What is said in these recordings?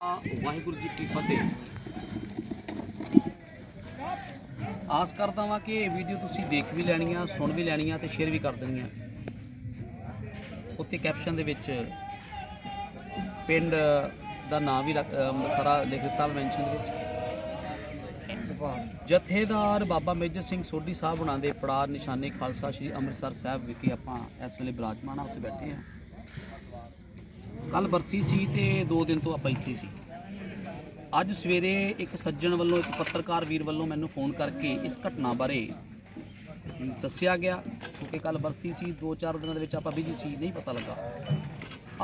ਵਾਹਿਗੁਰੂ ਜੀ ਕੀ ਫਤਿਹ। ਆਸ ਕਰਦਾ ਵਾਂ ਕਿ ਇਹ ਵੀਡੀਓ ਤੁਸੀਂ ਦੇਖ ਵੀ ਲੈਣੀ ਆ ਸੁਣ ਵੀ ਲੈਣੀ ਆ ਤੇ ਸ਼ੇਅਰ ਵੀ ਕਰ ਦੇਣੀ ਆ ਉੱਤੇ ਕੈਪਸ਼ਨ ਦੇ ਵਿੱਚ ਪਿੰਡ ਦਾ ਨਾਮ ਵੀ ਰੱਖ- ਅਮ ਸਾਰਾ ਲਿਖ ਦਿੱਤਾ ਮੈਂਸ਼ਨ ਦੇ ਵਿੱਚ। ਜਥੇਦਾਰ ਬਾਬਾ ਮੇਜਰ ਸਿੰਘ ਸੋਢੀ ਸਾਹਿਬ ਹੁਣਾਂ ਦੇ ਪੜਾਰ ਨਿਸ਼ਾਨੇ ਖਾਲਸਾ ਸ੍ਰੀ ਅੰਮ੍ਰਿਤਸਰ ਸਾਹਿਬ ਵਿਖੇ ਆਪਾਂ ਇਸ ਵੇਲੇ ਬਿਰਾਜਮਾਨ ਆ, ਉੱਥੇ ਬੈਠੇ ਆ ਕੱਲ ਬਰਸੀ ਸੀ ਤੇ 2 ਦਿਨ ਤੋਂ ਆਪਾਂ ਇੱਥੇ ਸੀ। ਅੱਜ ਸਵੇਰੇ ਇੱਕ ਸੱਜਣ ਵੱਲੋਂ, ਇੱਕ ਪੱਤਰਕਾਰ ਵੀਰ ਵੱਲੋਂ ਮੈਨੂੰ ਫੋਨ ਕਰਕੇ ਇਸ ਘਟਨਾ ਬਾਰੇ ਦੱਸਿਆ ਗਿਆ, ਕਿਉਂਕਿ ਕੱਲ ਬਰਸੀ ਸੀ 2-4 ਦਿਨਾਂ ਦੇ ਵਿੱਚ ਆਪਾਂ ਬਿਜ਼ੀ ਸੀ, ਨਹੀਂ ਪਤਾ ਲੱਗਾ।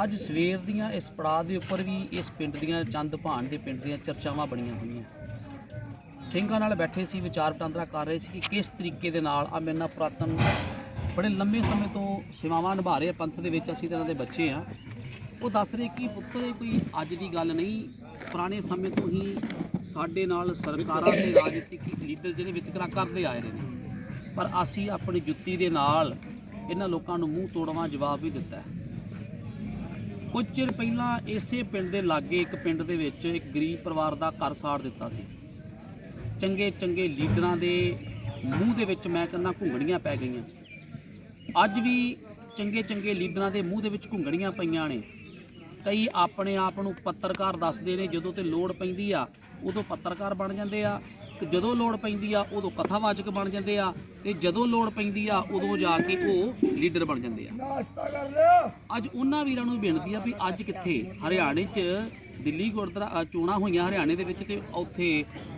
ਅੱਜ ਸਵੇਰ ਦੀਆਂ ਇਸ ਪੜਾਅ ਦੇ ਉੱਪਰ ਵੀ ਇਸ ਪਿੰਡ ਦੀਆਂ ਚੰਦ ਭਾਣ ਦੇ ਪਿੰਡ ਦੀਆਂ ਚਰਚਾਵਾਂ ਬਣੀਆਂ ਹੋਈਆਂ। ਸਿੰਘਾਂ ਨਾਲ ਬੈਠੇ ਸੀ, ਵਿਚਾਰ ਵਟਾਂਦਰਾ ਕਰ ਰਹੇ ਸੀ ਕਿ ਕਿਸ ਤਰੀਕੇ ਦੇ ਨਾਲ ਆ ਮੇਰੇ ਨਾਲ ਪੁਰਾਤਨ, ਬੜੇ ਲੰਮੇ ਸਮੇਂ ਤੋਂ ਸੇਵਾਵਾਂ ਨਿਭਾ ਰਹੇ ਪੰਥ ਦੇ ਵਿੱਚ ਅਸੀਂ ਤਾਂ ਇਹਨਾਂ ਦੇ ਬੱਚੇ ਆ। ਉਹ ਦੱਸ ਰਹੇ ਕਿ ਪੁੱਤਰ ਇਹ ਕੋਈ ਅੱਜ ਦੀ ਗੱਲ ਨਹੀਂ, ਪੁਰਾਣੇ ਸਮੇਂ ਤੋਂ ਹੀ ਸਾਡੇ ਨਾਲ ਸਰਕਾਰਾਂ ਤੇ ਰਾਜਨੀਤਿਕ ਲੀਡਰ ਜਿਹੜੇ ਵਿਤਕਰਾ ਕਰਦੇ ਆਏ ਰਹੇ ਨੇ। ਪਰ ਅਸੀਂ ਆਪਣੀ ਜੁੱਤੀ ਦੇ ਨਾਲ ਇਹਨਾਂ ਲੋਕਾਂ ਨੂੰ ਮੂੰਹ ਤੋੜਵਾ ਜਵਾਬ ਵੀ ਦਿੱਤਾ ਕੁਝ ਚਿਰ ਪਹਿਲਾਂ ਇਸੇ ਪਿੰਡ ਦੇ ਲਾਗੇ, ਇੱਕ ਪਿੰਡ ਦੇ ਵਿੱਚ ਇੱਕ ਗਰੀਬ ਪਰਿਵਾਰ ਦਾ ਘਰ ਸਾੜ ਦਿੱਤਾ ਸੀ। ਚੰਗੇ ਚੰਗੇ ਲੀਡਰਾਂ ਦੇ ਮੂੰਹ ਦੇ ਵਿੱਚ ਮੈਂ ਕਹਿੰਦਾ ਘੁੰਗੜੀਆਂ ਪੈ ਗਈਆਂ। ਅੱਜ ਵੀ ਚੰਗੇ ਚੰਗੇ ਲੀਡਰਾਂ ਦੇ ਮੂੰਹ ਦੇ ਵਿੱਚ ਘੁੰਗੜੀਆਂ ਪਈਆਂ ਨੇ। ਕਈ ਆਪਣੇ ਆਪ ਨੂੰ ਪੱਤਰਕਾਰ ਦੱਸਦੇ ਨੇ ਜਦੋਂ ਤੇ ਲੋੜ ਪੈਂਦੀ ਆ ਉਦੋਂ ਪੱਤਰਕਾਰ ਬਣ ਜਾਂਦੇ ਆ। ਜਦੋਂ ਲੋੜ ਪੈਂਦੀ ਆ ਉਦੋਂ ਕਥਾਵਾਚਕ ਬਣ ਜਾਂਦੇ ਆ। ਤੇ ਜਦੋਂ ਲੋੜ ਪੈਂਦੀ ਆ ਉਦੋਂ ਜਾ ਕੇ ਉਹ ਲੀਡਰ ਬਣ ਜਾਂਦੇ ਆ। ਅੱਜ ਉਹਨਾਂ ਵੀਰਾਂ ਨੂੰ ਬੇਨਤੀ ਆ ਵੀ ਅੱਜ ਕਿੱਥੇ? ਹਰਿਆਣੇ 'ਚ ਦਿੱਲੀ ਗੁਰਦੁਆਰਾ ਚੋਣਾਂ ਹੋਈਆਂ ਹਰਿਆਣੇ ਦੇ ਵਿੱਚ ਤੇ ਉੱਥੇ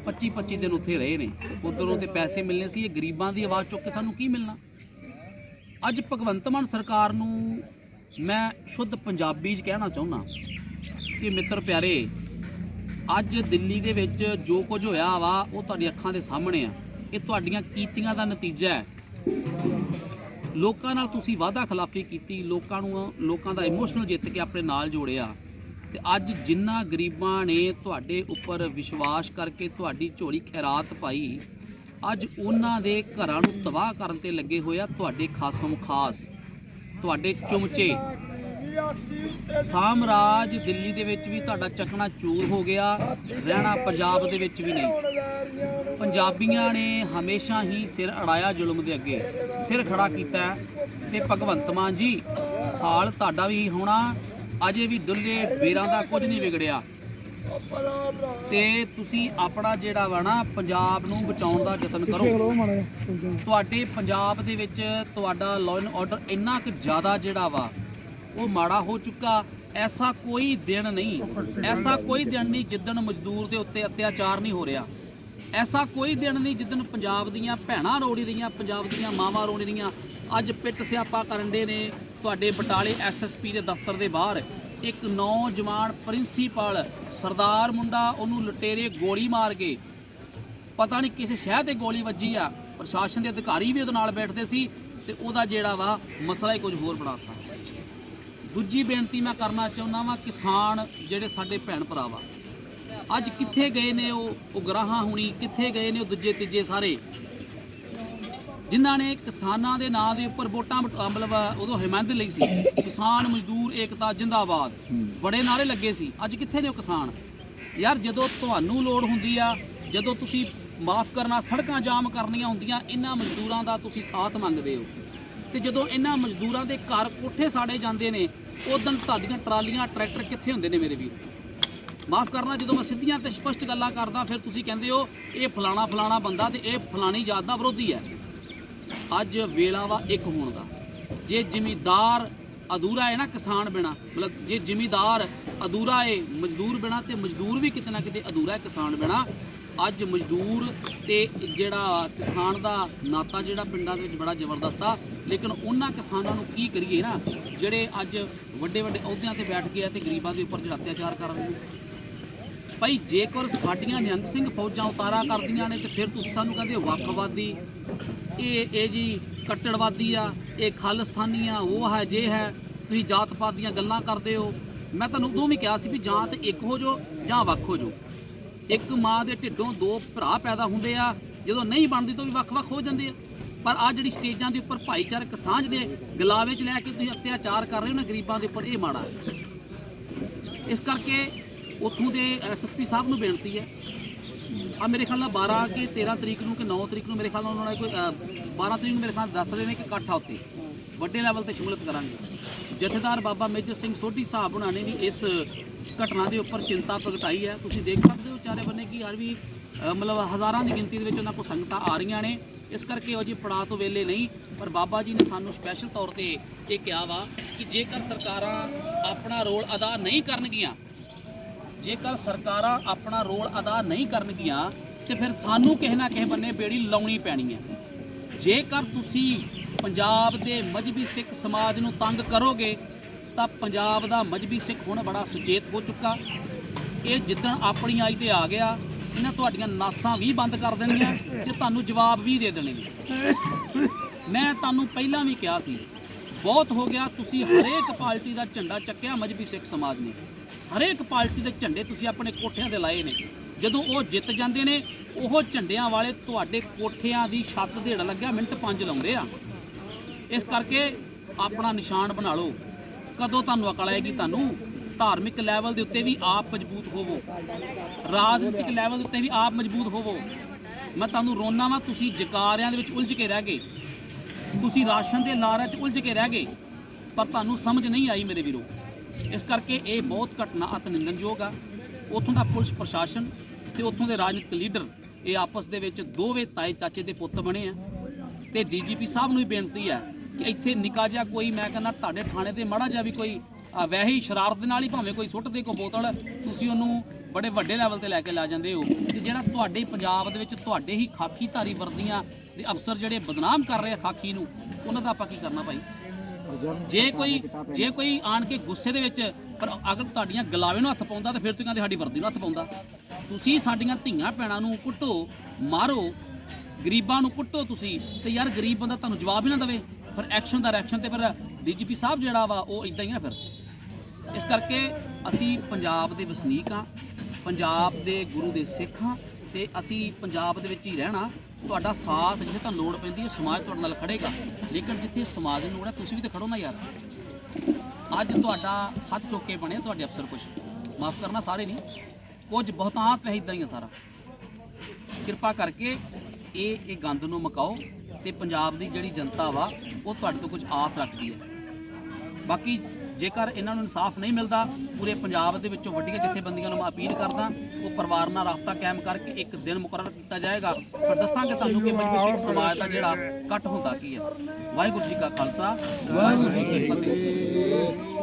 25 25 ਦਿਨ ਉੱਥੇ ਰਹੇ ਨੇ। ਉਧਰੋਂ ਤੇ ਪੈਸੇ ਮਿਲਨੇ ਸੀ ਇਹ ਗਰੀਬਾਂ ਦੀ ਆਵਾਜ਼ ਚੁੱਕ ਕੇ ਸਾਨੂੰ ਕੀ ਮਿਲਣਾ? ਅੱਜ ਭਗਵੰਤ ਮਾਨ ਸਰਕਾਰ ਨੂੰ ਮੈਂ ਸ਼ੁੱਧ ਪੰਜਾਬੀ 'ਚ ਕਹਿਣਾ ਚਾਹੁੰਦਾ ਕਿ ਮਿੱਤਰ ਪਿਆਰੇ, ਅੱਜ ਦਿੱਲੀ ਦੇ ਵਿੱਚ ਜੋ ਕੁਝ ਹੋਇਆ ਵਾ, ਉਹ ਤੁਹਾਡੀ ਅੱਖਾਂ ਦੇ ਸਾਹਮਣੇ ਆ। ਇਹ ਤੁਹਾਡੀਆਂ ਕੀਤੀਆਂ ਦਾ ਨਤੀਜਾ ਹੈ। ਲੋਕਾਂ ਨਾਲ ਤੁਸੀਂ ਵਾਅਦਾ ਖਿਲਾਫੀ ਕੀਤੀ, ਲੋਕਾਂ ਨੂੰ, ਲੋਕਾਂ ਦਾ ਇਮੋਸ਼ਨਲ ਜਿੱਤ ਕੇ ਆਪਣੇ ਨਾਲ ਜੋੜਿਆ। ਤੇ ਅੱਜ ਜਿੰਨਾ ਗਰੀਬਾਂ ਨੇ ਤੁਹਾਡੇ ਉੱਪਰ ਵਿਸ਼ਵਾਸ ਕਰਕੇ ਤੁਹਾਡੀ ਝੋਲੀ ਖੈਰਾਤ ਪਾਈ, ਅੱਜ ਉਹਨਾਂ ਦੇ ਘਰਾਂ ਨੂੰ ਤਬਾਹ ਕਰਨ ਤੇ ਲੱਗੇ ਹੋਏ ਆ, ਤੁਹਾਡੇ ਖਾਸਮ ਖਾਸ। ਤੁਹਾਡੇ ਚੁਮਚੇ। ਸਾਮਰਾਜ ਦਿੱਲੀ ਦੇ ਵਿੱਚ ਵੀ ਤੁਹਾਡਾ ਚੱਕਣਾ ਚੂਰ ਹੋ ਗਿਆ। ਰਹਿਣਾ ਪੰਜਾਬ ਦੇ ਵਿੱਚ ਵੀ ਨਹੀਂ। ਪੰਜਾਬੀਆਂ ਨੇ ਹਮੇਸ਼ਾ ਹੀ ਸਿਰ ਅੜਾਇਆ ਜ਼ੁਲਮ ਦੇ ਅੱਗੇ। ਸਿਰ ਖੜਾ ਕੀਤਾ ਹੈ। ਤੇ ਭਗਵੰਤ ਮਾਨ ਜੀ, ਹਾਲ ਤੁਹਾਡਾ ਵੀ ਹੋਣਾ। ਅਜੇ ਵੀ ਦੁੱਲੇ ਵੀਰਾਂ ਦਾ ਕੁਝ ਨਹੀਂ ਵਿਗੜਿਆ। ਤੇ ਤੁਸੀਂ ਆਪਣਾ ਜਿਹੜਾ ਵਾ ਨਾ ਪੰਜਾਬ ਨੂੰ ਬਚਾਉਣ ਦਾ ਯਤਨ ਕਰੋ। ਤੁਹਾਡੇ ਪੰਜਾਬ ਦੇ ਵਿੱਚ ਤੁਹਾਡਾ ਲਾਅ ਐਂਡ ਆਰਡਰ ਇੰਨਾ ਕੁ ਜ਼ਿਆਦਾ ਜਿਹੜਾ ਵਾ ਉਹ ਮਾੜਾ ਹੋ ਚੁੱਕਾ। ਐਸਾ ਕੋਈ ਦਿਨ ਨਹੀਂ ਐਸਾ ਕੋਈ ਦਿਨ ਨਹੀਂ ਜਿੱਦਣ ਮਜ਼ਦੂਰ ਦੇ ਉੱਤੇ ਅਤਿਆਚਾਰ ਨਹੀਂ ਹੋ ਰਿਹਾ। ਐਸਾ ਕੋਈ ਦਿਨ ਨਹੀਂ ਜਿੱਦਣ ਪੰਜਾਬ ਦੀਆਂ ਭੈਣਾਂ ਰੋੜੀ ਰਹੀਆਂ ਪੰਜਾਬ ਦੀਆਂ ਮਾਵਾਂ ਰੋੜੀ ਰਹੀਆਂ। ਅੱਜ ਪਿੱਟ ਸਿਆਪਾ ਕਰਨ ਦੇ ਨੇ ਤੁਹਾਡੇ ਬਟਾਲੇ ਐਸਐਸਪੀ ਦੇ ਦਫ਼ਤਰ ਦੇ ਬਾਹਰ। ਇੱਕ ਨੌਜਵਾਨ ਪ੍ਰਿੰਸੀਪਲ ਸਰਦਾਰ ਮੁੰਡਾ ਉਹਨੂੰ ਲੁਟੇਰੇ ਗੋਲੀ ਮਾਰ ਕੇ, ਪਤਾ ਨਹੀਂ ਕਿਸੇ ਸ਼ਹਿਰ ਤੇ ਗੋਲੀ ਵੱਜੀ ਆ, ਪ੍ਰਸ਼ਾਸਨ ਦੇ ਅਧਿਕਾਰੀ ਵੀ ਉਹਦੇ ਨਾਲ ਬੈਠਦੇ ਸੀ ਤੇ ਉਹਦਾ ਜਿਹੜਾ ਵਾ ਮਸਲਾ ਹੀ ਕੁਝ ਹੋਰ ਬਣਾਤਾ ਦੂਜੀ ਬੇਨਤੀ ਮੈਂ ਕਰਨਾ ਚਾਹੁੰਦਾ ਵਾਂ, ਕਿਸਾਨ ਜਿਹੜੇ ਸਾਡੇ ਭੈਣ ਭਰਾ ਵਾ ਅੱਜ ਕਿੱਥੇ ਗਏ ਨੇ ਉਹ ਉਗਰਾਹਾਂ ਹੁਣੀ, ਕਿੱਥੇ ਗਏ ਨੇ ਉਹ ਦੂਜੇ ਤੀਜੇ ਸਾਰੇ ਜਿਨ੍ਹਾਂ ਨੇ ਕਿਸਾਨਾਂ ਦੇ ਨਾਂ ਦੇ ਉੱਪਰ ਵੋਟਾਂ ਵਟ- ਮਤਲਬ ਉਦੋਂ ਹਿਮਾਇਤ ਲਈ ਸੀ। ਕਿਸਾਨ ਮਜ਼ਦੂਰ ਏਕਤਾ ਜਿੰਦਾਬਾਦ। ਬੜੇ ਨਾਰੇ ਲੱਗੇ ਸੀ। ਅੱਜ ਕਿੱਥੇ ਨੇ ਉਹ ਕਿਸਾਨ? ਯਾਰ ਜਦੋਂ ਤੁਹਾਨੂੰ ਲੋੜ ਹੁੰਦੀ ਆ, ਜਦੋਂ ਤੁਸੀਂ ਮਾਫ ਕਰਨਾ, ਸੜਕਾਂ ਜਾਮ ਕਰਨੀਆਂ ਹੁੰਦੀਆਂ, ਇਹਨਾਂ ਮਜ਼ਦੂਰਾਂ ਦਾ ਤੁਸੀਂ ਸਾਥ ਮੰਗਦੇ ਹੋ। ਤੇ ਜਦੋਂ ਇਹਨਾਂ ਮਜ਼ਦੂਰਾਂ ਦੇ ਘਰ ਕੋਠੇ ਸਾੜੇ ਜਾਂਦੇ ਨੇ ਉਦੋਂ ਤੁਹਾਡੀਆਂ ਟਰਾਲੀਆਂ, ਟਰੈਕਟਰ ਕਿੱਥੇ ਹੁੰਦੇ ਨੇ ਮੇਰੇ ਵੀਰ? ਮਾਫ ਕਰਨਾ, ਜਦੋਂ ਮੈਂ ਸਿੱਧੀਆਂ ਤੇ ਸਪਸ਼ਟ ਗੱਲਾਂ ਕਰਦਾ, ਫਿਰ ਤੁਸੀਂ ਕਹਿੰਦੇ ਹੋ, ਇਹ ਫਲਾਣਾ ਫਲਾਣਾ ਬੰਦਾ ਤੇ ਇਹ ਫਲਾਣੀ ਜਾਤ ਦਾ ਵਿਰੋਧੀ ਹੈ। ਅੱਜ ਵੇਲਾ ਵਾ ਇੱਕ ਹੋਣ ਦਾ। ਜੇ ਜ਼ਿਮੀਦਾਰ ਅਧੂਰਾ ਹੈ ਨਾ ਕਿਸਾਨ ਬਿਨਾ, ਮਤਲਬ ਜੇ ਜ਼ਿਮੀਦਾਰ ਅਧੂਰਾ ਹੈ, ਮਜ਼ਦੂਰ ਬਿਨਾ ਤੇ ਮਜ਼ਦੂਰ ਵੀ ਕਿਤੇ ਨਾ ਕਿਤੇ ਅਧੂਰਾ ਹੈ ਕਿਸਾਨ ਬਿਨਾ, ਅੱਜ ਮਜ਼ਦੂਰ ਤੇ ਜਿਹੜਾ ਕਿਸਾਨ ਦਾ ਨਾਤਾ ਜਿਹੜਾ ਪਿੰਡਾਂ ਦੇ ਵਿੱਚ ਬੜਾ ਜ਼ਬਰਦਸਤ ਆ, ਲੇਕਿਨ ਉਹਨਾਂ ਕਿਸਾਨਾਂ ਨੂੰ ਕੀ ਕਰੀਏ ਨਾ, ਜਿਹੜੇ ਅੱਜ ਵੱਡੇ ਵੱਡੇ ਅਹੁਦਿਆਂ ਤੇ ਬੈਠ ਕੇ ਆ ਤੇ ਗਰੀਬਾਂ ਦੇ ਉੱਪਰ ਜਿਹੜਾ ਅਤਿਆਚਾਰ ਕਰ ਰਹੇ ਨੇ। ਭਾਈ ਜੇਕਰ ਸਾਡੀਆਂ ਨਿਹੰਗ ਸਿੰਘ ਫੌਜਾਂ ਉਤਾਰਾ ਕਰਦੀਆਂ ਨੇ ਤੇ ਫਿਰ ਤੁਸੀਂ ਸਾਨੂੰ ਕਹਿੰਦੇ ਹੋ ਵੱਖਵਾਦੀ। ਇਹ ਇਹ ਜੀ ਕੱਟੜਵਾਦੀ ਆ, ਇਹ ਖਾਲਿਸਤਾਨੀ ਆ, ਉਹ ਹੈ, ਜੇ ਹੈ, ਤੁਸੀਂ ਜਾਤ ਪਾਤ ਦੀਆਂ ਗੱਲਾਂ ਕਰਦੇ ਹੋ। ਮੈਂ ਤੁਹਾਨੂੰ ਉਦੋਂ ਵੀ ਕਿਹਾ ਸੀ ਵੀ ਜਾਂ ਤੇ ਇੱਕ ਹੋ ਜਾਓ ਜਾਂ ਵੱਖ ਹੋ ਜਾਓ। ਇੱਕ ਮਾਂ ਦੇ ਢਿੱਡੋਂ ਦੋ ਭਰਾ ਪੈਦਾ ਹੁੰਦੇ ਆ, ਜਦੋਂ ਨਹੀਂ ਬਣਦੀ ਤਾਂ ਵੀ ਵੱਖ-ਵੱਖ ਹੋ ਜਾਂਦੇ ਆ। ਪਰ ਆ ਜਿਹੜੀ ਸਟੇਜਾਂ ਦੇ ਉੱਪਰ ਭਾਈਚਾਰਕ ਸਾਂਝ ਦੇ ਗਲਾਵੇ 'ਚ ਲੈ ਕੇ ਤੁਸੀਂ ਅਤਿਆਚਾਰ ਕਰ ਰਹੇ ਹੋ ਨਾ, ਗਰੀਬਾਂ ਦੇ ਉੱਪਰ ਇਹ ਮਾੜਾ। ਹੈ ਇਸ ਕਰਕੇ ਉੱਥੋਂ ਦੇ ਐਸਐਸਪੀ ਸਾਹਿਬ ਨੂੰ ਬੇਨਤੀ ਹੈ। ਆ ਮੇਰੇ ਖਿਆਲ ਨਾਲ 12 ਕਿ 13 ਤਰੀਕ ਨੂੰ ਕਿ 9 ਤਰੀਕ ਨੂੰ ਮੇਰੇ ਖਿਆਲ ਨਾਲ ਉਹਨਾਂ ਨੇ ਕੋਈ ਅ, 12 ਤਰੀਕ ਨੂੰ ਮੇਰੇ ਖਿਆਲ ਦੱਸ ਰਹੇ ਨੇ ਕਿ ਇਕੱਠ ਆ ਉੱਥੇ। ਵੱਡੇ ਲੈਵਲ ਤੇ ਸ਼ਮੂਲੀਅਤ ਕਰਾਂਗੇ। ਜਥੇਦਾਰ ਬਾਬਾ ਮੇਜਰ ਸਿੰਘ ਸੋਢੀ ਸਾਹਿਬ ਉਹਨਾਂ ਨੇ ਵੀ ਇਸ ਘਟਨਾ ਦੇ ਉੱਪਰ ਚਿੰਤਾ ਪ੍ਰਗਟਾਈ ਹੈ। ਤੁਸੀਂ ਦੇਖ ਸਕਦੇ ਹੋ ਚਾਰੇ ਬੰਨੇ ਕੀ ਹਰ ਵੀ ਮਤਲਬ ਹਜ਼ਾਰਾਂ ਦੀ ਗਿਣਤੀ ਦੇ ਵਿੱਚ ਉਹਨਾਂ ਕੋਲ ਸੰਗਤਾਂ ਆ ਰਹੀਆਂ ਨੇ। ਇਸ ਕਰਕੇ ਉਹ ਜੀ ਪੜਾਅ ਤੋਂ ਵੇਲੇ ਨਹੀਂ ਪਰ ਬਾਬਾ ਜੀ ਨੇ ਸਾਨੂੰ ਸਪੈਸ਼ਲ ਤੌਰ ਤੇ ਇਹ ਕਿਹਾ ਵਾ ਕਿ ਜੇਕਰ ਸਰਕਾਰਾਂ ਆਪਣਾ ਰੋਲ ਅਦਾ ਨਹੀਂ ਕਰਨਗੀਆਂ ਜੇਕਰ ਸਰਕਾਰਾਂ ਆਪਣਾ ਰੋਲ ਅਦਾ ਨਹੀਂ ਕਰਨਗੀਆਂ, ਤੇ ਫਿਰ ਸਾਨੂੰ ਕਿਸੇ ਨਾ ਕਿਸੇ ਬੰਨੇ ਬੇੜੀ ਲਾਉਣੀ ਪੈਣੀ ਹੈ। ਜੇਕਰ ਤੁਸੀਂ ਪੰਜਾਬ ਦੇ ਮਜਬੀ ਸਿੱਖ ਸਮਾਜ ਨੂੰ ਤੰਗ ਕਰੋਗੇ, ਤਾਂ ਪੰਜਾਬ ਦਾ ਮਜਬੀ ਸਿੱਖ ਹੁਣ ਬੜਾ ਸੁਚੇਤ ਹੋ ਚੁੱਕਾ। ਇਹ ਜਿੱਦਣ ਆਪਣੀ ਆਈ ਤੇ ਆ ਗਿਆ, ਇਹਨਾਂ ਤੁਹਾਡੀਆਂ ਨਾਸਾਂ ਵੀ ਬੰਦ ਕਰ ਦੇਣਗੀਆਂ ਤੇ ਤੁਹਾਨੂੰ ਜਵਾਬ ਵੀ ਦੇ ਦੇਣਗੇ। ਮੈਂ ਤੁਹਾਨੂੰ ਪਹਿਲਾਂ ਵੀ ਕਿਹਾ ਸੀ ਬਹੁਤ ਹੋ ਗਿਆ, ਤੁਸੀਂ ਹਰੇਕ ਪਾਰਟੀ ਦਾ ਝੰਡਾ ਚੱਕਿਆ ਮਜਬੀ ਸਿੱਖ ਸਮਾਜ ਨੇ। ਹਰੇਕ ਪਾਰਟੀ ਦੇ ਝੰਡੇ ਤੁਸੀਂ ਆਪਣੇ ਕੋਠਿਆਂ ਤੇ ਲਾਏ ਨੇ। ਜਦੋਂ ਉਹ ਜਿੱਤ ਜਾਂਦੇ ਨੇ, ਉਹ ਝੰਡਿਆਂ ਵਾਲੇ ਤੁਹਾਡੇ ਕੋਠਿਆਂ ਦੀ ਛੱਤ ਢੇੜ ਲੱਗਿਆ, ਮਿੰਟ ਪੰਜ ਲਾਉਂਦੇ ਆ। ਇਸ ਕਰਕੇ ਆਪਣਾ ਨਿਸ਼ਾਨ ਬਣਾ ਲਓ। ਕਦੋਂ ਤੁਹਾਨੂੰ ਅਕਲ ਆਏਗੀ ਤੁਹਾਨੂੰ? ਧਾਰਮਿਕ ਲੈਵਲ ਦੇ ਉੱਤੇ ਵੀ ਆਪ ਮਜ਼ਬੂਤ ਹੋਵੋ। ਰਾਜਨੀਤਿਕ ਲੈਵਲ ਦੇ ਉੱਤੇ ਵੀ ਆਪ ਮਜ਼ਬੂਤ ਹੋਵੋ। ਮੈਂ ਤੁਹਾਨੂੰ ਰੋਨਾ ਵਾਂ, ਤੁਸੀਂ ਜਕਾਰਿਆਂ ਦੇ ਵਿੱਚ ਉਲਝ ਕੇ ਰਹਿ ਗਏ। ਤੁਸੀਂ ਰਾਸ਼ਨ ਦੇ ਲਾਰਾਂ 'ਚ ਉਲਝ ਕੇ ਰਹਿ ਗਏ। ਪਰ ਤੁਹਾਨੂੰ ਸਮਝ ਨਹੀਂ ਆਈ ਮੇਰੇ ਵੀਰੋ। ਇਸ ਕਰਕੇ ਇਹ ਬਹੁਤ ਘਟਨਾ ਅਤ ਨਿੰਦਨਯੋਗ ਆ। ਉੱਥੋਂ ਦਾ ਪੁਲਿਸ ਪ੍ਰਸ਼ਾਸਨ ਤੇ ਉੱਥੋਂ ਦੇ ਰਾਜਨੀਤਿਕ ਲੀਡਰ ਇਹ ਆਪਸ ਦੇ ਵਿੱਚ ਦੋਵੇਂ ਤਾਏ ਚਾਚੇ ਦੇ ਪੁੱਤ ਬਣੇ ਆ। ਤੇ ਡੀਜੀਪੀ ਸਾਹਿਬ ਨੂੰ ਵੀ ਬੇਨਤੀ ਹੈ ਕਿ ਇੱਥੇ ਨਿੱਕਾ ਜਿਹਾ ਕੋਈ ਮੈਂ ਕਹਿੰਦਾ ਤੁਹਾਡੇ ਥਾਣੇ ਤੇ ਮਾੜਾ ਜਿਹਾ ਵੀ ਕੋਈ ਅ, ਵੈਸੇ ਹੀ ਸ਼ਰਾਰਤ ਦੇ ਨਾਲ ਹੀ ਭਾਵੇਂ ਕੋਈ ਸੁੱਟ ਦੇ ਕੋ ਬੋਤਲ ਤੁਸੀਂ ਉਹਨੂੰ ਬੜੇ ਵੱਡੇ ਲੈਵਲ ਤੇ ਲੈ ਕੇ ਲਾ ਜਾਂਦੇ ਹੋ। ਤੇ ਜਿਹੜਾ ਤੁਹਾਡੇ ਪੰਜਾਬ ਦੇ ਵਿੱਚ ਤੁਹਾਡੇ ਹੀ ਖਾਕੀ ਧਾਰੀ ਵਰਦੀਆਂ ਦੇ ਅਫਸਰ ਜਿਹੜੇ ਬਦਨਾਮ ਕਰ ਰਹੇ ਆ ਖਾਕੀ ਨੂੰ, ਉਹਨਾਂ ਦਾ ਆਪਾਂ ਕੀ ਕਰਨਾ ਭਾਈ? ਜੇ ਕੋਈ ਜੇ ਕੋਈ ਆਣ ਕੇ ਗੁੱਸੇ ਦੇ ਵਿੱਚ, ਪਰ ਅਗਰ ਤੁਹਾਡੀਆਂ ਗਲਾਵੇ ਨੂੰ ਹੱਥ ਪਾਉਂਦਾ ਤਾਂ ਫਿਰ ਤੁਸੀਂ ਕਹਿੰਦੇ ਸਾਡੀ ਵਰਦੀ ਨੂੰ ਹੱਥ ਪਾਉਂਦਾ। ਤੁਸੀਂ ਸਾਡੀਆਂ ਧੀਆਂ ਭੈਣਾਂ ਨੂੰ ਕੁੱਟੋ, ਮਾਰੋ, ਗਰੀਬਾਂ ਨੂੰ ਕੁੱਟੋ ਤੁਸੀਂ, ਤੇ ਯਾਰ ਗਰੀਬ ਬੰਦਾ ਤੁਹਾਨੂੰ ਜਵਾਬ ਹੀ ਨਾ ਦੇਵੇ। ਫਿਰ ਐਕਸ਼ਨ ਦਾ ਰਿਐਕਸ਼ਨ ਤੇ ਫਿਰ ਡੀਜੀਪੀ ਸਾਹਿਬ ਜਿਹੜਾ ਵਾ, ਉਹ ਇਦਾਂ ਹੀ ਨਾ ਫਿਰ। ਇਸ ਕਰਕੇ ਅਸੀਂ ਪੰਜਾਬ ਦੇ ਵਸਨੀਕ ਹਾਂ ਪੰਜਾਬ ਦੇ ਗੁਰੂ ਦੇ ਸਿੱਖ ਹਾਂ ਤੇ ਅਸੀਂ ਪੰਜਾਬ ਦੇ ਵਿੱਚ ਹੀ ਰਹਿਣਾ। ਤੁਹਾਡਾ ਸਾਥ ਜਿੱਥੇ ਤੁਹਾਨੂੰ ਲੋੜ ਪੈਂਦੀ ਹੈ, ਸਮਾਜ ਤੁਹਾਡੇ ਨਾਲ ਖੜੇਗਾ। ਲੇਕਿਨ ਜਿੱਥੇ ਸਮਾਜ ਨੂੰ ਲੋੜ ਹੈ, ਤੁਸੀਂ ਵੀ ਤਾਂ ਖੜੋ ਨਾ ਯਾਰ। ਅੱਜ ਤੁਹਾਡਾ ਹੱਥ ਚੁੱਕ ਕੇ ਬਣੇ ਤੁਹਾਡੇ ਅਫਸਰ ਕੁਝ ਮਾਫ ਕਰਨਾ ਸਾਰੇ ਨਹੀਂ। ਕੁਝ ਬਹੁਤਾਂਤ ਹੈ ਇਦਾਂ ਹੀ ਆ ਸਾਰਾ। ਕਿਰਪਾ ਕਰਕੇ ਇਹ ਇਹ ਗੰਦ ਨੂੰ ਮਕਾਓ ਤੇ ਪੰਜਾਬ ਦੀ ਜਿਹੜੀ ਜਨਤਾ ਵਾ, ਉਹ ਤੁਹਾਡੇ ਤੋਂ ਕੁਝ ਆਸ ਰੱਖਦੀ ਹੈ। ਬਾਕੀ ਜੇਕਰ ਇਹਨਾਂ ਨੂੰ ਇਨਸਾਫ ਨਹੀਂ ਮਿਲਦਾ ਪੂਰੇ ਪੰਜਾਬ ਦੇ ਵਿੱਚੋਂ ਵੱਡੀਆਂ ਜਥੇਬੰਦੀਆਂ ਨੂੰ ਮੈਂ ਅਪੀਲ ਕਰਦਾ ਉਹ ਪਰਿਵਾਰ ਨਾਲ ਰਾਬਤਾ ਕਾਇਮ ਕਰਕੇ ਇੱਕ ਦਿਨ ਮੁਕਰਰ ਕੀਤਾ ਜਾਏਗਾ। ਪਰ ਦੱਸਾਂਗੇ ਤੁਹਾਨੂੰ ਕਿ ਮਜਬੀ ਸਿੱਖ ਸਮਾਜ ਦਾ ਜਿਹੜਾ ਇਕੱਠ ਹੁੰਦਾ ਕੀ ਹੈ। ਵਾਹਿਗੁਰੂ ਜੀ ਕਾ ਖਾਲਸਾ ਵਾਹਿਗੁਰੂ ਜੀ ਕੀ ਫਤਿਹ।